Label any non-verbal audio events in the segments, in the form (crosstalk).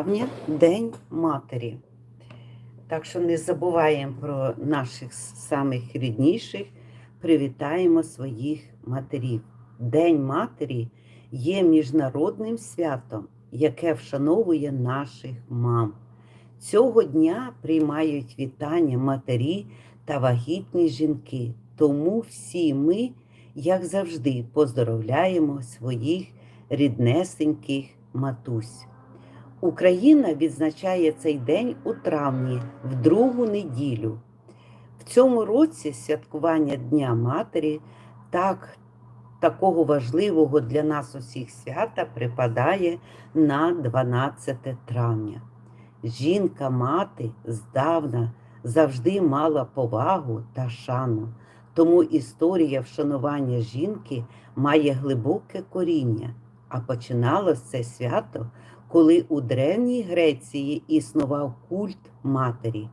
травня День матері. Так що не забуваємо про наших самих рідніших, привітаємо своїх матерів. День матері є міжнародним святом, яке вшановує наших мам. Цього дня приймають вітання матері та вагітні жінки. Тому всі ми, як завжди, поздоровляємо своїх ріднесеньких матусь. Україна відзначає цей день у травні, в другу неділю. В цьому році святкування Дня Матері так, такого важливого для нас усіх свята припадає на 12 травня. Жінка-мати здавна завжди мала повагу та шану, тому історія вшанування жінки має глибоке коріння, а починалось це свято коли у Древній Греції існував культ матері.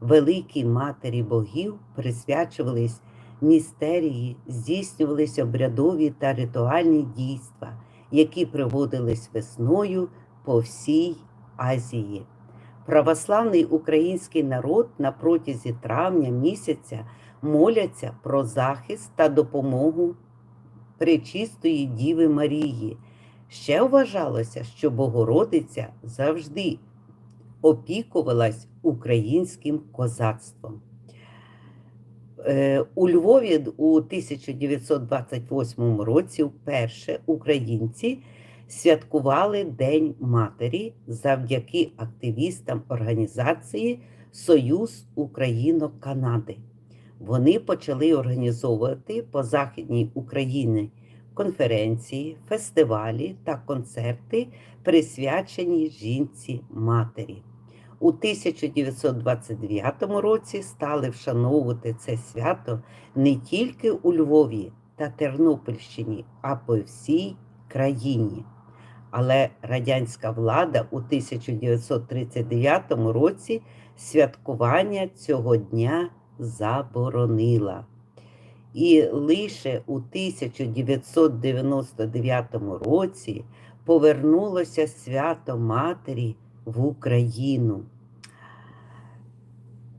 Великій матері богів присвячувались містерії, здійснювались обрядові та ритуальні дійства, які проводились весною по всій Азії. Православний український народ на протязі травня місяця моляться про захист та допомогу Пречистої Діви Марії. Ще вважалося, що Богородиця завжди опікувалась українським козацтвом. Е, У Львові у 1928 році вперше українці святкували День Матері завдяки активістам організації Союз Україно-Канади. Вони почали організовувати по Західній Україні конференції, фестивалі та концерти, присвячені жінці матері. У 1929 році стали вшановувати це свято не тільки у Львові та Тернопільщині, а по всій країні. Але радянська влада у 1939 році святкування цього дня заборонила. І лише у 1999 році повернулося свято Матері в Україну.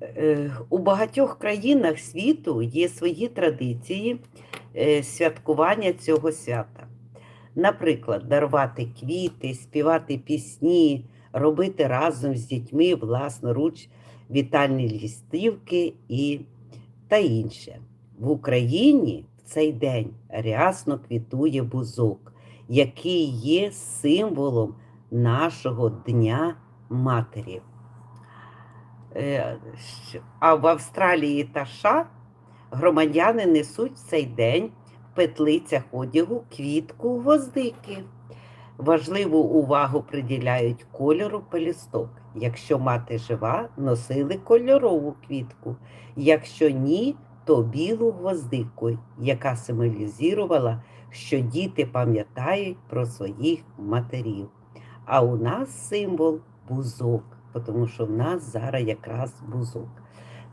Е, У багатьох країнах світу є свої традиції е, святкування цього свята. Наприклад, дарувати квіти, співати пісні, робити разом з дітьми власноруч вітальні лістівки і та інше. В Україні в цей день рясно квітує бузок, який є символом нашого Дня Матері. Е, А в Австралії та США громадяни несуть в цей день в петлицях одягу квітку гвоздики. Важливу увагу приділяють кольору пелісток. Якщо мати жива, носили кольорову квітку. Якщо ні, то білу гвоздику, яка символізувала, що діти пам'ятають про своїх матерів. А у нас символ бузок, тому що в нас зараз якраз бузок.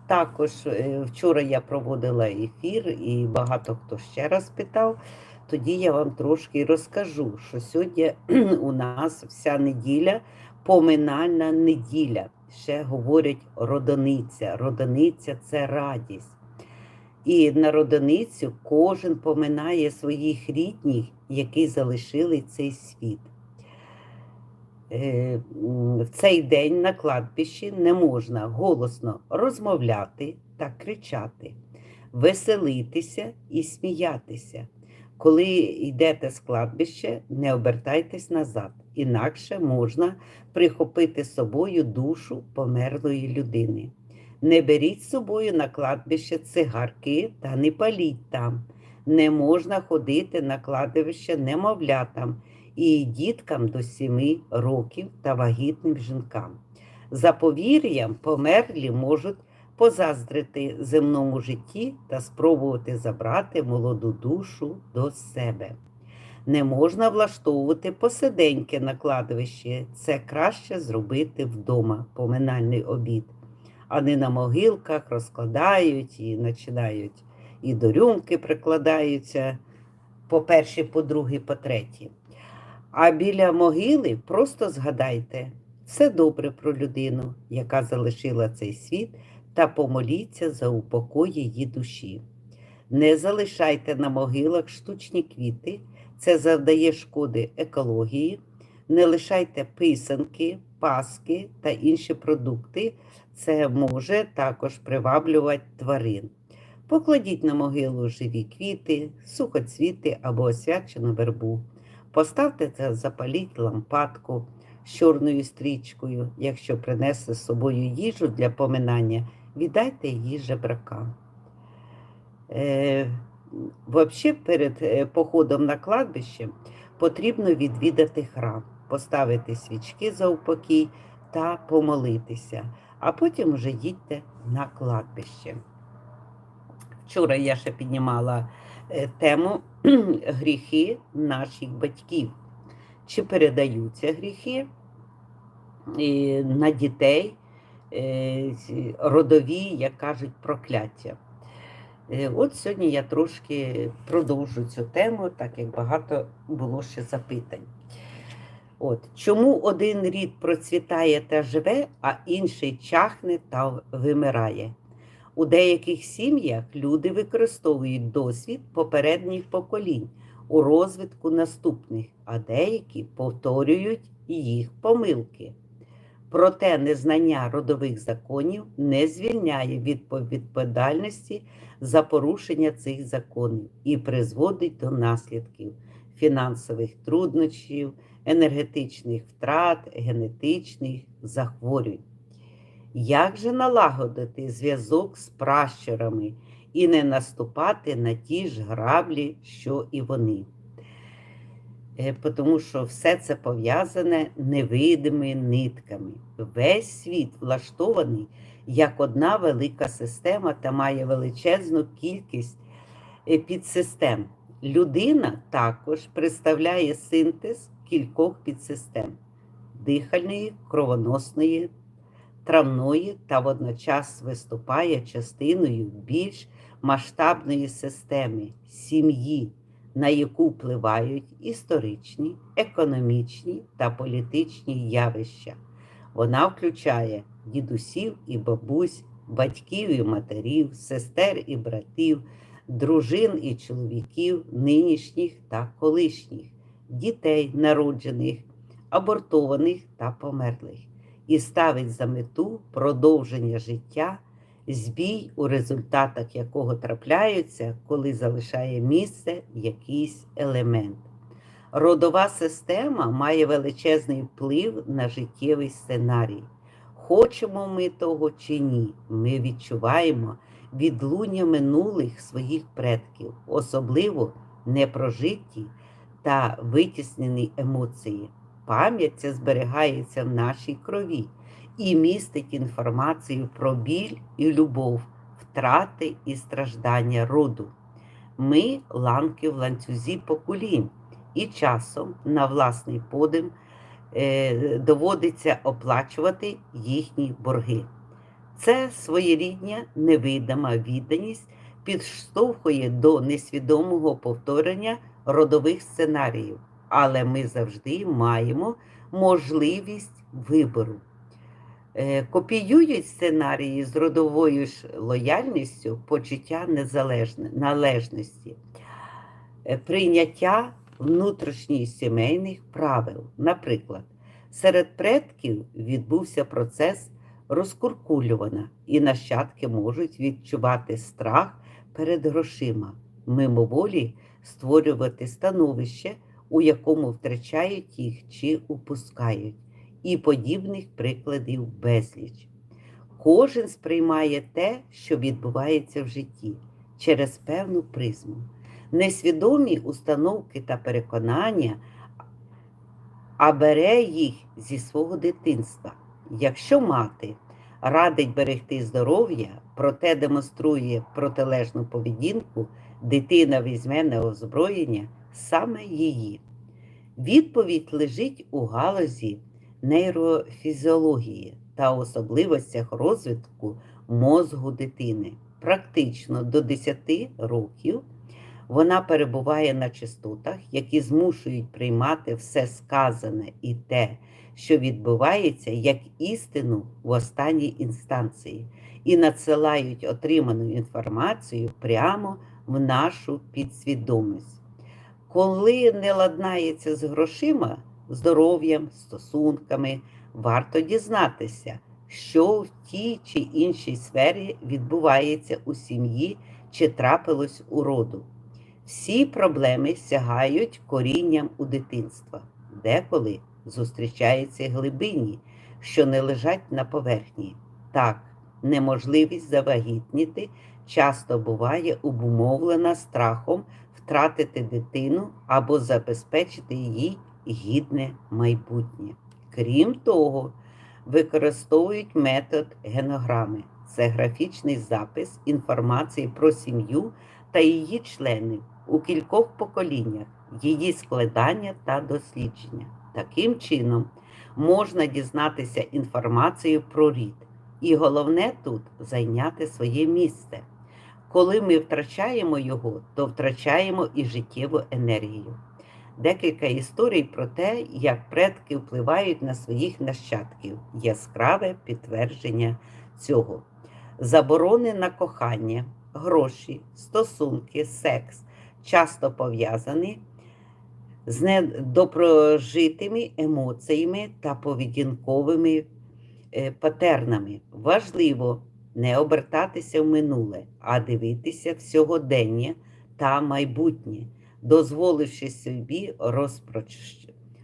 Також е, вчора я проводила ефір, і багато хто ще раз питав. Тоді я вам трошки розкажу, що сьогодні (clears throat) у нас вся неділя поминальна неділя. Ще говорять родониця. Родониця це радість. І на родоницю кожен поминає своїх рідних, які залишили цей світ. Е, В цей день на кладбищі не можна голосно розмовляти та кричати, веселитися і сміятися. Коли йдете з кладбища, не обертайтесь назад, інакше можна прихопити з собою душу померлої людини. Не беріть з собою на кладбище цигарки та не паліть там. Не можна ходити на кладовище немовлятам і діткам до 7 років та вагітним жінкам. За повір'ям померлі можуть позаздрити земному житті та спробувати забрати молоду душу до себе. Не можна влаштовувати посиденьки на кладовищі, це краще зробити вдома поминальний обід а не на могилках розкладають і починають і до рюмки прикладаються по перші, по другі, по треті. А біля могили просто згадайте все добре про людину, яка залишила цей світ, та помоліться за упокой її душі. Не залишайте на могилах штучні квіти, це завдає шкоди екології. Не лишайте писанки, паски та інші продукти, це може також приваблювати тварин. Покладіть на могилу живі квіти, сухоцвіти або освячену вербу. Поставте та запаліть лампадку з чорною стрічкою. Якщо принесли з собою їжу для поминання, віддайте її жебракам. Е, Взагалі, перед е, походом на кладбище потрібно відвідати храм, поставити свічки за упокій та помолитися, а потім вже їдьте на кладбище. Вчора я ще піднімала е, тему (clears throat) гріхи наших батьків. Чи передаються гріхи е, на дітей, е, родові, як кажуть, прокляття. От сьогодні я трошки продовжу цю тему, так як багато було ще запитань. От. Чому один рід процвітає та живе, а інший чахне та вимирає? У деяких сім'ях люди використовують досвід попередніх поколінь у розвитку наступних, а деякі повторюють їх помилки. Проте незнання родових законів не звільняє від відповідальності за порушення цих законів і призводить до наслідків фінансових труднощів, енергетичних втрат, генетичних захворювань. Як же налагодити зв'язок з пращурами і не наступати на ті ж граблі, що і вони? Е, Тому що все це пов'язане невидимими нитками. Весь світ влаштований як одна велика система та має величезну кількість е, підсистем. Людина також представляє синтез кількох підсистем дихальної, кровоносної, травної та водночас виступає частиною більш масштабної системи сім'ї, на яку впливають історичні, економічні та політичні явища. Вона включає дідусів і бабусь, батьків і матерів, сестер і братів, дружин і чоловіків, нинішніх та колишніх, дітей, народжених, абортованих та померлих, і ставить за мету продовження життя, збій, у результатах якого трапляються, коли залишає місце якийсь елемент. Родова система має величезний вплив на життєвий сценарій. Хочемо ми того чи ні, ми відчуваємо відлуння минулих своїх предків, особливо непрожиті та витіснені емоції. Пам'ять ця зберігається в нашій крові і містить інформацію про біль і любов, втрати і страждання роду. Ми ланки в ланцюзі поколінь, і часом на власний подим е, доводиться оплачувати їхні борги. Це своєрідня невидима відданість підштовхує до несвідомого повторення родових сценаріїв, але ми завжди маємо можливість вибору. Е, Копіюють сценарії з родовою ж лояльністю почуття належності, е, прийняття внутрішніх сімейних правил. Наприклад, серед предків відбувся процес розкуркулювання, і нащадки можуть відчувати страх перед грошима, мимоволі створювати становище, у якому втрачають їх чи упускають, і подібних прикладів безліч. Кожен сприймає те, що відбувається в житті, через певну призму. Несвідомі установки та переконання, а бере їх зі свого дитинства. Якщо мати радить берегти здоров'я, проте демонструє протилежну поведінку, дитина візьме на озброєння саме її. Відповідь лежить у галузі нейрофізіології та особливостях розвитку мозку дитини. Практично до 10 років вона перебуває на частотах, які змушують приймати все сказане і те, що відбувається як істину в останній інстанції, і надсилають отриману інформацію прямо в нашу підсвідомість. Коли не ладнається з грошима, здоров'ям, стосунками, варто дізнатися, що в тій чи іншій сфері відбувається у сім'ї чи трапилось у роду. Всі проблеми сягають корінням у дитинства, деколи зустрічаються глибинні, що не лежать на поверхні. Так, неможливість завагітніти часто буває обумовлена страхом втратити дитину або забезпечити їй гідне майбутнє. Крім того, використовують метод генограми. Це графічний запис інформації про сім'ю та її членів у кількох поколіннях, її складання та дослідження. Таким чином можна дізнатися інформацію про рід. І головне тут зайняти своє місце. Коли ми втрачаємо його, то втрачаємо і життєву енергію. Декілька історій про те, як предки впливають на своїх нащадків. Яскраве підтвердження цього. Заборони на кохання, гроші, стосунки, секс часто пов'язані з недопрожитими емоціями та поведінковими е, патернами. Важливо не обертатися в минуле, а дивитися в сьогодення та майбутнє, дозволивши собі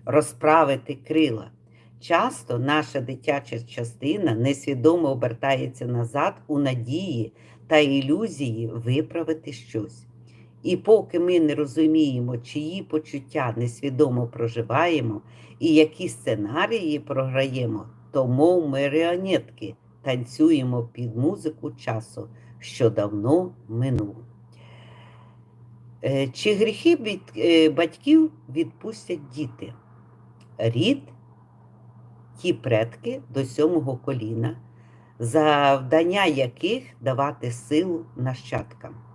розправити крила. Часто наша дитяча частина несвідомо обертається назад у надії та ілюзії виправити щось. І поки ми не розуміємо, чиї почуття несвідомо проживаємо і які сценарії програємо, то мов маріонетки танцюємо під музику часу, що давно минув. Е, Чи гріхи від е, батьків відпустять діти? Рід, ті предки до сьомого коліна, завдання яких давати силу нащадкам.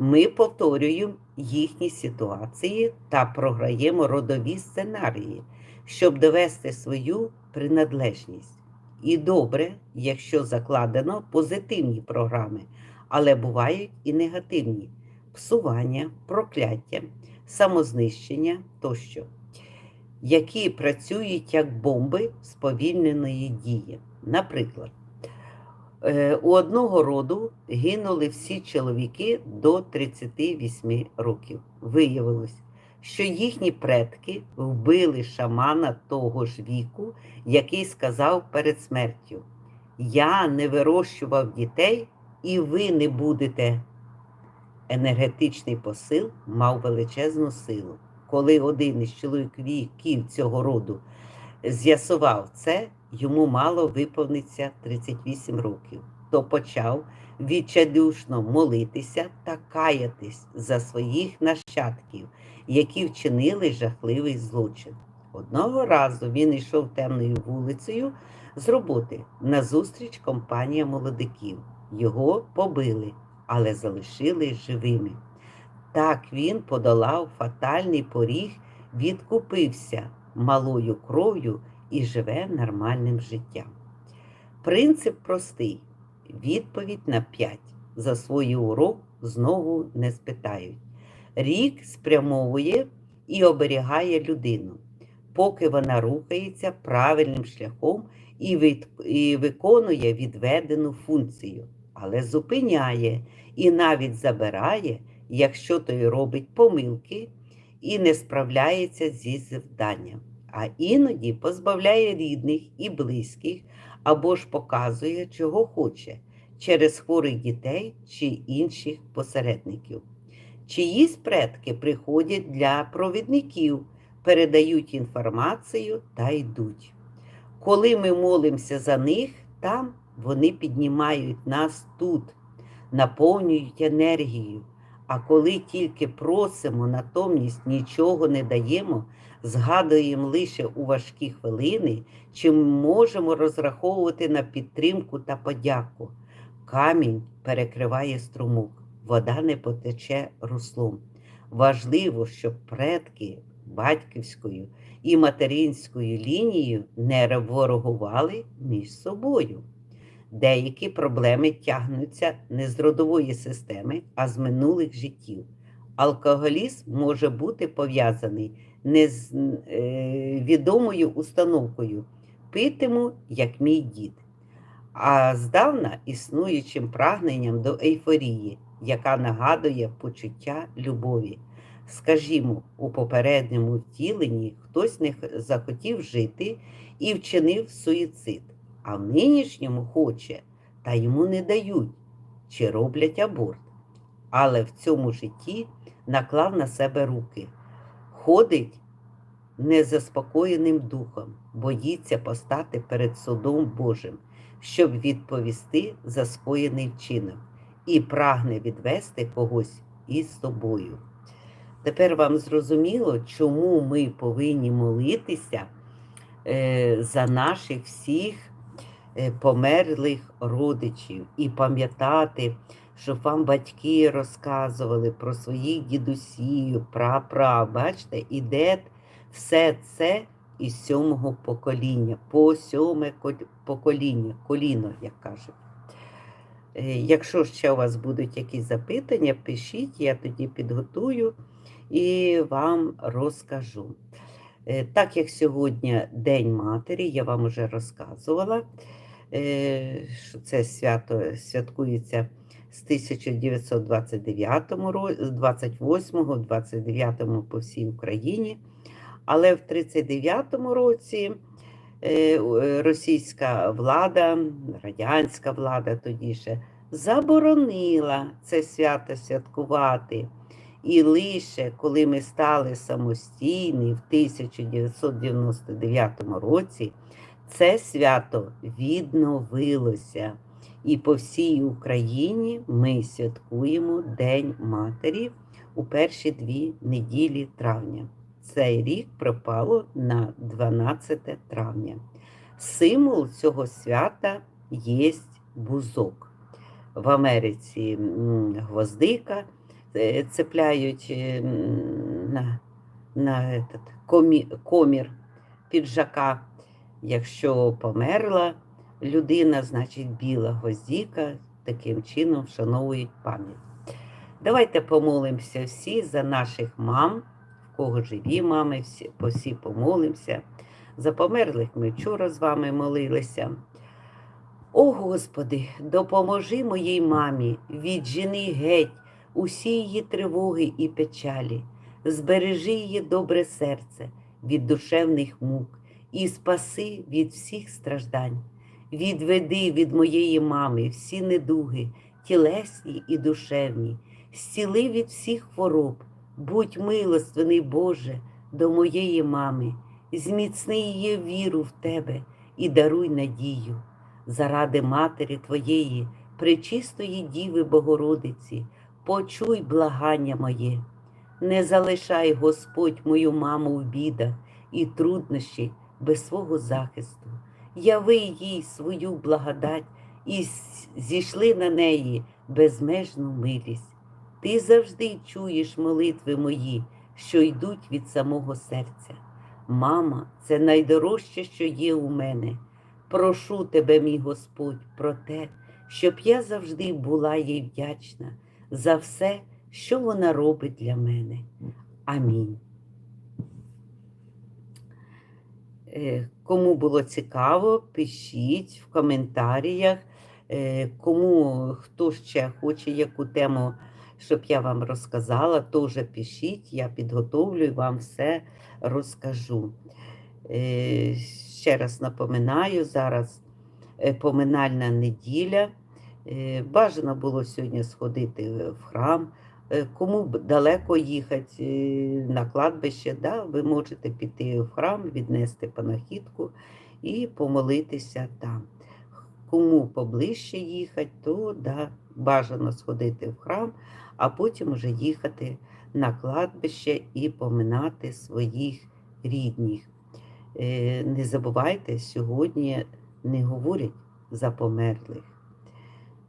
Ми повторюємо їхні ситуації та програємо родові сценарії, щоб довести свою приналежність. І добре, якщо закладено позитивні програми, але бувають і негативні псування, прокляття, самознищення тощо, які працюють як бомби сповільненої дії. Наприклад, у одного роду гинули всі чоловіки до 38 років. Виявилось, що їхні предки вбили шамана того ж віку, який сказав перед смертю: Я не вирощував дітей, і ви не будете. Енергетичний посил мав величезну силу. Коли один із чоловіків цього роду з'ясував це, йому мало виповниться 38 років, то почав відчайдушно молитися та каятись за своїх нащадків, які вчинили жахливий злочин. Одного разу він йшов темною вулицею з роботи назустріч компанія молодиків. Його побили, але залишили живими. Так він подолав фатальний поріг, відкупився малою кров'ю і живе нормальним життям. Принцип простий: відповідь на 5. За свій урок знову не спитають. Рік спрямовує і оберігає людину, поки вона рухається правильним шляхом і, від, і виконує відведену функцію, але зупиняє і навіть забирає, якщо той робить помилки і не справляється зі завданням, а іноді позбавляє рідних і близьких або ж показує, чого хоче через хворих дітей чи інших посередників. Чиїсь предки приходять для провідників, передають інформацію та йдуть. Коли ми молимося за них, там вони піднімають нас тут, наповнюють енергією. А коли тільки просимо, натомість нічого не даємо, згадуємо лише у важкі хвилини, чи можемо розраховувати на підтримку та подяку. Камінь перекриває струмок, вода не потече руслом. Важливо, щоб предки батьківською і материнською лінією не ворогували між собою. Деякі проблеми тягнуться не з родової системи, а з минулих життів. Алкоголізм може бути пов'язаний не з е, установкою питиму, як мій дід, а здавна існуючим прагненням до ейфорії, яка нагадує почуття любові. Скажімо, у попередньому втіленні хтось не захотів жити і вчинив суїцид, а в нинішньому хоче, та йому не дають чи роблять аборт. Але в цьому житті наклав на себе руки, ходить незаспокоєним духом, боїться постати перед судом Божим, щоб відповісти за скоєний вчинок, і прагне відвести когось із собою. Тепер вам зрозуміло, чому ми повинні молитися е, за наших всіх е, померлих родичів і пам'ятати, щоб вам батьки розказували про своїх дідусів, прапра. Бачите, іде все це із сьомого покоління, по сьоме покоління, коліно, як кажуть. Е, Якщо ще у вас будуть якісь запитання, пишіть, я тоді підготую і вам розкажу. Е, Так як сьогодні День Матері, я вам вже розказувала, е, що це свято святкується з 1929 року, з 28-го, 29-му по всій Україні. Але в 39-му році е, е, російська влада, радянська влада тоді ще заборонила це свято святкувати. І лише коли ми стали самостійні в 1999 році, це свято відновилося. І по всій Україні ми святкуємо День Матері у перші дві неділі травня. Цей рік припало на 12 травня. Символ цього свята є бузок. В Америці гвоздика е, цепляють е, на, на этот, комі, комір піджака. Якщо померла людина, значить біла гвоздіка, таким чином вшановують пам'ять. Давайте помолимося всі за наших мам, в кого живі мами, всі, всі помолимося. За померлих ми вчора з вами молилися. О Господи, допоможи моїй мамі, віджени геть усі її тривоги і печалі, збережи її добре серце від душевних мук і спаси від всіх страждань. Відведи від моєї мами всі недуги, тілесні і душевні, зціли від всіх хвороб, будь милостивний, Боже, до моєї мами, зміцни її віру в Тебе і даруй надію. Заради Матері Твоєї, пречистої Діви Богородиці, почуй благання моє. Не залишай, Господь, мою маму в бідах і труднощі без свого захисту. Яви їй свою благодать і зійшли на неї безмежну милість. Ти завжди чуєш молитви мої, що йдуть від самого серця. Мама, це найдорожче, що є у мене. Прошу тебе, мій Господь, про те, щоб я завжди була їй вдячна за все, що вона робить для мене. Амінь. Кому було цікаво, пишіть в коментарях. Е, Кому хто ще хоче яку тему, щоб я вам розказала, теж пишіть, я підготовлю і вам все розкажу. Е, Ще раз напоминаю, зараз е, поминальна неділя. Бажано було сьогодні сходити в храм. Е, Кому далеко їхати е, на кладбище, да, ви можете піти в храм, віднести панахідку і помолитися там. Кому поближче їхати, то да, бажано сходити в храм, а потім вже їхати на кладбище і поминати своїх рідних. Е, Не забувайте, сьогодні не говорять за померлих.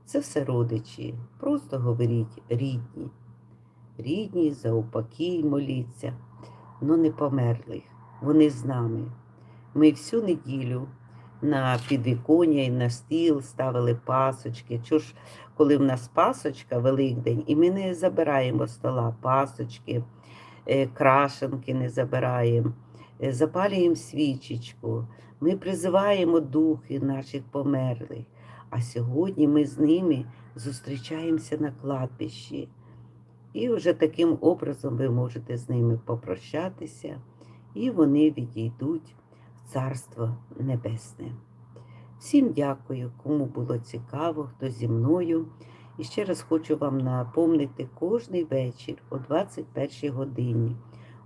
Це все родичі. Просто говоріть рідні. Рідні, за упокій моліться, но не померлих. вони з нами. Ми всю неділю на підвіконня і на стіл ставили пасочки. Чого ж, коли в нас пасочка, Великдень, і ми не забираємо стола пасочки, е, крашенки не забираємо, е, запалюємо свічечку, ми призиваємо духи наших померлих. А сьогодні ми з ними зустрічаємося на кладбищі. І вже таким образом ви можете з ними попрощатися, і вони відійдуть в Царство Небесне. Всім дякую, кому було цікаво, хто зі мною. І ще раз хочу вам напомнити кожний вечір о 21 годині.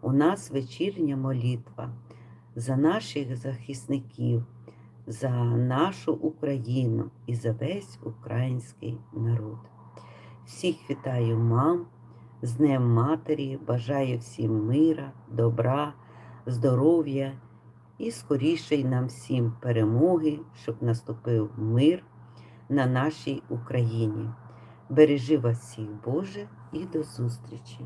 У нас вечірня молитва за наших захисників, за нашу Україну і за весь український народ. Всіх вітаю мам з Днем Матері, бажаю всім мира, добра, здоров'я і скорішої нам всім перемоги, щоб наступив мир на нашій Україні. Бережи вас всіх, Боже, і до зустрічі!